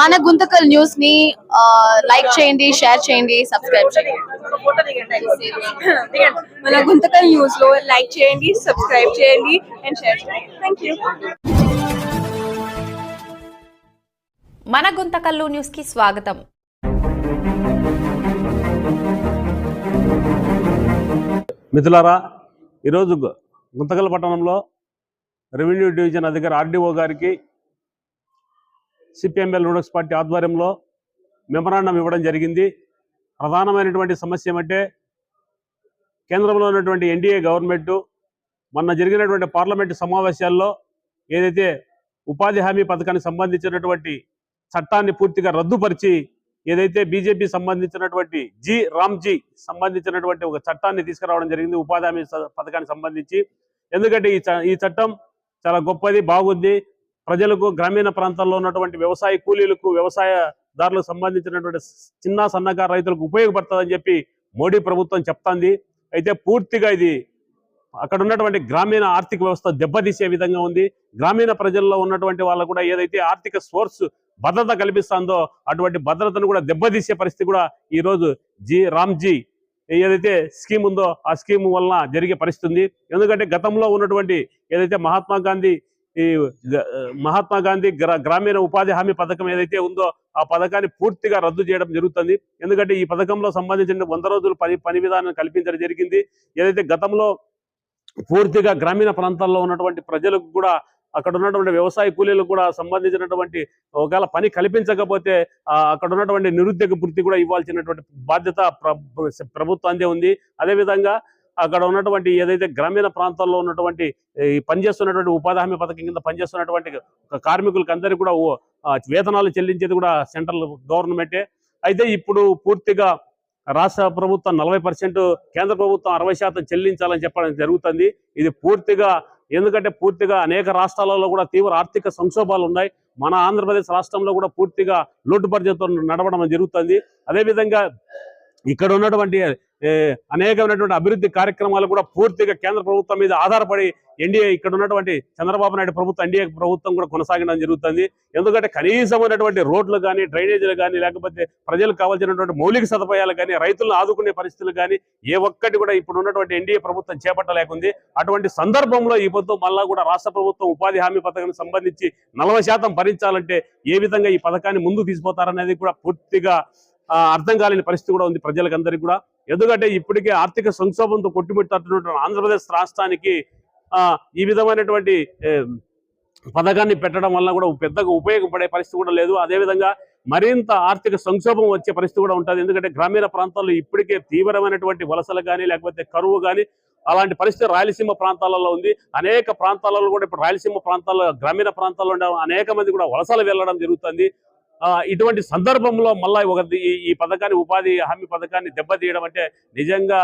మన గుంతకల్ న్యూస్ని లైక్ చేయండి షేర్ చేయండి సబ్స్క్రైబ్ చేయండి. మన గుంతకల్ న్యూస్లో లైక్ చేయండి సబ్స్క్రైబ్ చేయండి అండ్ షేర్ చేయండి. థ్యాంక్ యూ మన గుంతకల్లు న్యూస్కి స్వాగతం. మిథులారా ఈరోజు గుంతకల్ పట్టణంలో రెవెన్యూ డివిజన్ అధికారి ఆర్డీఓ గారికి సిపిఎంఎల్ నూడక్స్ పార్టీ ఆధ్వర్యంలో మెమరాండం ఇవ్వడం జరిగింది. ప్రధానమైనటువంటి సమస్య ఏమంటే కేంద్రంలో ఉన్నటువంటి ఎన్డీఏ గవర్నమెంట్ మొన్న జరిగినటువంటి పార్లమెంటు సమావేశాల్లో ఏదైతే ఉపాధి హామీ పథకానికి సంబంధించినటువంటి చట్టాన్ని పూర్తిగా రద్దుపరిచి ఏదైతే బీజేపీ సంబంధించినటువంటి జి రామ్జీ సంబంధించినటువంటి ఒక చట్టాన్ని తీసుకురావడం జరిగింది ఉపాధి హామీ పథకానికి సంబంధించి. ఎందుకంటే ఈ చ- ఈ చట్టం చాలా గొప్పది బాగుంది. ప్రజలకు గ్రామీణ ప్రాంతాల్లో ఉన్నటువంటి వ్యవసాయ కూలీలకు వ్యవసాయదారులకు సంబంధించినటువంటి చిన్న సన్నకారు రైతులకు ఉపయోగపడుతుందని చెప్పి మోడీ ప్రభుత్వం చెప్తాంది. అయితే పూర్తిగా ఇది అక్కడ ఉన్నటువంటి గ్రామీణ ఆర్థిక వ్యవస్థ దెబ్బతీసే విధంగా ఉంది. గ్రామీణ ప్రజల్లో ఉన్నటువంటి వాళ్ళకు కూడా ఏదైతే ఆర్థిక సోర్స్ భద్రత కల్పిస్తుందో అటువంటి భద్రతను కూడా దెబ్బతీసే పరిస్థితి కూడా ఈ రోజు జీ రామ్జీ ఏదైతే స్కీమ్ ఉందో ఆ స్కీమ్ వలన జరిగే పరిస్థితి ఎందుకంటే గతంలో ఉన్నటువంటి ఏదైతే మహాత్మా గాంధీ ఈ మహాత్మా గాంధీ గ్రా- గ్రామీణ ఉపాధి హామీ పథకం ఏదైతే ఉందో ఆ పథకాన్ని పూర్తిగా రద్దు చేయడం జరుగుతుంది. ఎందుకంటే ఈ పథకంలో సంబంధించిన వంద రోజులు పని పని విధానం కల్పించడం జరిగింది. ఏదైతే గతంలో పూర్తిగా గ్రామీణ ప్రాంతాల్లో ఉన్నటువంటి ప్రజలకు కూడా అక్కడ ఉన్నటువంటి వ్యవసాయ కూలీలకు కూడా సంబంధించినటువంటి ఒకవేళ పని కల్పించకపోతే అక్కడ ఉన్నటువంటి నిరుద్యోగ వృత్తి కూడా ఇవ్వాల్సినటువంటి బాధ్యత ప్ర- ప్రభుత్వాందే ఉంది. అదేవిధంగా అక్కడ ఉన్నటువంటి ఏదైతే గ్రామీణ ప్రాంతాల్లో ఉన్నటువంటి ఈ పనిచేస్తున్నటువంటి ఉపాధి హామీ పథకం కింద పనిచేస్తున్నటువంటి కార్మికులకు అందరికీ కూడా వేతనాలు చెల్లించేది కూడా సెంట్రల్ గవర్నమెంటే. అయితే ఇప్పుడు పూర్తిగా రాష్ట్ర ప్రభుత్వం నలభై పర్సెంట్ కేంద్ర ప్రభుత్వం అరవై శాతం చెల్లించాలని చెప్పడం జరుగుతుంది. ఇది పూర్తిగా ఎందుకంటే పూర్తిగా అనేక రాష్ట్రాలలో కూడా తీవ్ర ఆర్థిక సంక్షోభాలు ఉన్నాయి. మన ఆంధ్రప్రదేశ్ రాష్ట్రంలో కూడా పూర్తిగా లోటు నడవడం జరుగుతుంది. అదేవిధంగా ఇక్కడ ఉన్నటువంటి అనేకమైనటువంటి అభివృద్ధి కార్యక్రమాలు కూడా పూర్తిగా కేంద్ర ప్రభుత్వం మీద ఆధారపడి ఎన్డీఏ ఇక్కడ ఉన్నటువంటి చంద్రబాబు నాయుడు ప్రభుత్వం ఎన్డీఏ ప్రభుత్వం కూడా కొనసాగడం జరుగుతుంది. ఎందుకంటే కనీసమైనటువంటి రోడ్లు కానీ డ్రైనేజీలు కానీ లేకపోతే ప్రజలకు కావాల్సినటువంటి మౌలిక సదుపాయాలు కానీ రైతులను ఆదుకునే పరిస్థితులు కానీ ఏ ఒక్కటి కూడా ఇప్పుడు ఉన్నటువంటి ఎన్డీఏ ప్రభుత్వం చేపట్టలేకుంది. అటువంటి సందర్భంలో ఈ పొద్దు మళ్ళా కూడా రాష్ట్ర ప్రభుత్వం ఉపాధి హామీ పథకానికి సంబంధించి నలభై శాతం భరించాలంటే ఏ విధంగా ఈ పథకాన్ని ముందుకు తీసిపోతారనేది కూడా పూర్తిగా అర్థం కాలేని పరిస్థితి కూడా ఉంది ప్రజలకందరికీ కూడా. ఎందుకంటే ఇప్పటికే ఆర్థిక సంక్షోభంతో కొట్టుమిట్టున్నటువంటి ఆంధ్రప్రదేశ్ రాష్ట్రానికి ఈ విధమైనటువంటి పథకాన్ని పెట్టడం వల్ల కూడా పెద్దగా ఉపయోగపడే పరిస్థితి కూడా లేదు. అదేవిధంగా మరింత ఆర్థిక సంక్షోభం వచ్చే పరిస్థితి కూడా ఉంటుంది. ఎందుకంటే గ్రామీణ ప్రాంతాల్లో ఇప్పటికే తీవ్రమైనటువంటి వలసలు కానీ లేకపోతే కరువు కానీ అలాంటి పరిస్థితి రాయలసీమ ప్రాంతాలలో ఉంది. అనేక ప్రాంతాలలో కూడా ఇప్పుడు రాయలసీమ ప్రాంతాల్లో గ్రామీణ ప్రాంతాల్లో ఉండే అనేక మంది కూడా వలసలు వెళ్ళడం జరుగుతుంది. ఇటువంటి సందర్భంలో మళ్ళీ ఒక ఈ- పథకాన్ని ఉపాధి హామీ పథకాన్ని దెబ్బతీయడం అంటే నిజంగా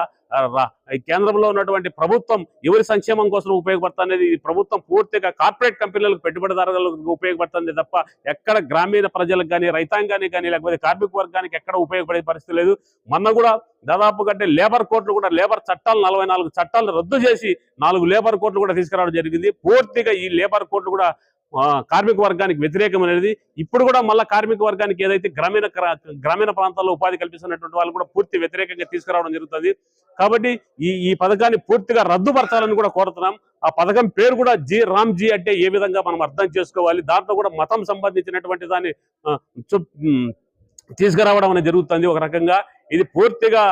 కేంద్రంలో ఉన్నటువంటి ప్రభుత్వం ఎవరి సంక్షేమం కోసం ఉపయోగపడుతుంది ఈ ప్రభుత్వం పూర్తిగా కార్పొరేట్ కంపెనీలకు పెట్టుబడిదారులకు ఉపయోగపడుతుంది తప్ప ఎక్కడ గ్రామీణ ప్రజలకు కానీ రైతాంగానికి కానీ లేకపోతే కార్మిక వర్గానికి ఎక్కడ ఉపయోగపడే పరిస్థితి లేదు. మొన్న కూడా దాదాపు కంటే లేబర్ కోర్టులు కూడా లేబర్ చట్టాలు నలభై నాలుగు చట్టాలు రద్దు చేసి నాలుగు లేబర్ కోర్టులు కూడా తీసుకురావడం జరిగింది. పూర్తిగా ఈ లేబర్ కోర్టులు కూడా కార్మిక వర్గానికి వ్యతిరేకమైనది ఇప్పుడు కూడా మళ్ళీ కార్మిక వర్గానికి ఏదైతే గ్రామీణ గ్రామీణ ప్రాంతాల్లో ఉపాధి కల్పిస్తున్నటువంటి వాళ్ళు కూడా పూర్తి వ్యతిరేకంగా తీసుకురావడం జరుగుతుంది. కాబట్టి ఈ ఈ పథకాన్ని పూర్తిగా రద్దుపరచాలని కూడా కోరుతున్నాం. ఆ పథకం పేరు కూడా జీ రామ్ జీ అంటే ఏ విధంగా మనం అర్థం చేసుకోవాలి? దాంట్లో కూడా మతం సంబంధించినటువంటి దాన్ని తీసుకురావడం అనేది జరుగుతుంది ఒక రకంగా. ఇది పూర్తిగా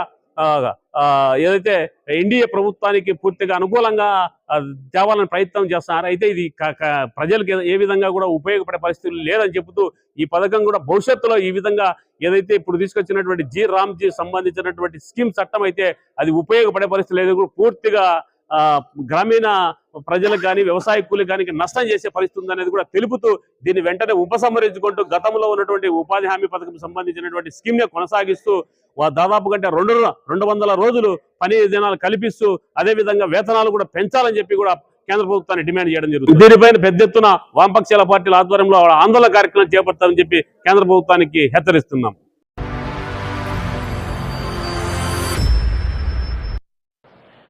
ఏదైతే ఎన్డీఏ ప్రభుత్వానికి పూర్తిగా అనుకూలంగా తేవాలని ప్రయత్నం చేస్తున్నారు అయితే ఇది ప్రజలకు ఏ- విధంగా కూడా ఉపయోగపడే పరిస్థితులు లేదని చెబుతూ ఈ పథకం కూడా భవిష్యత్తులో ఈ విధంగా ఏదైతే ఇప్పుడు తీసుకొచ్చినటువంటి జీ రామ్ జీ సంబంధించినటువంటి స్కీమ్ చట్టం అయితే అది ఉపయోగపడే పరిస్థితి లేదు పూర్తిగా గ్రామీణ ప్రజలకు కానీ వ్యవసాయ కూలి కానీ నష్టం చేసే పరిస్థితి ఉందనేది కూడా తెలుపుతూ దీన్ని వెంటనే ఉపసంహరించుకుంటూ గతంలో ఉన్నటువంటి ఉపాధి హామీ పథకం సంబంధించినటువంటి స్కీమ్ని కొనసాగిస్తూ దాదాపు కంటే రెండు రెండు వందల రోజులు పని దినాలు కల్పిస్తూ అదే విధంగా వేతనాలు కూడా పెంచాలని చెప్పి కూడా కేంద్ర ప్రభుత్వాన్ని డిమాండ్ చేయడం జరుగుతుంది. దీనిపైన పెద్ద ఎత్తున వామపక్షాల పార్టీల ఆధ్వర్యంలో ఆందోళన కార్యక్రమం చేపడతామని చెప్పి కేంద్ర ప్రభుత్వానికి హెచ్చరిస్తున్నాం.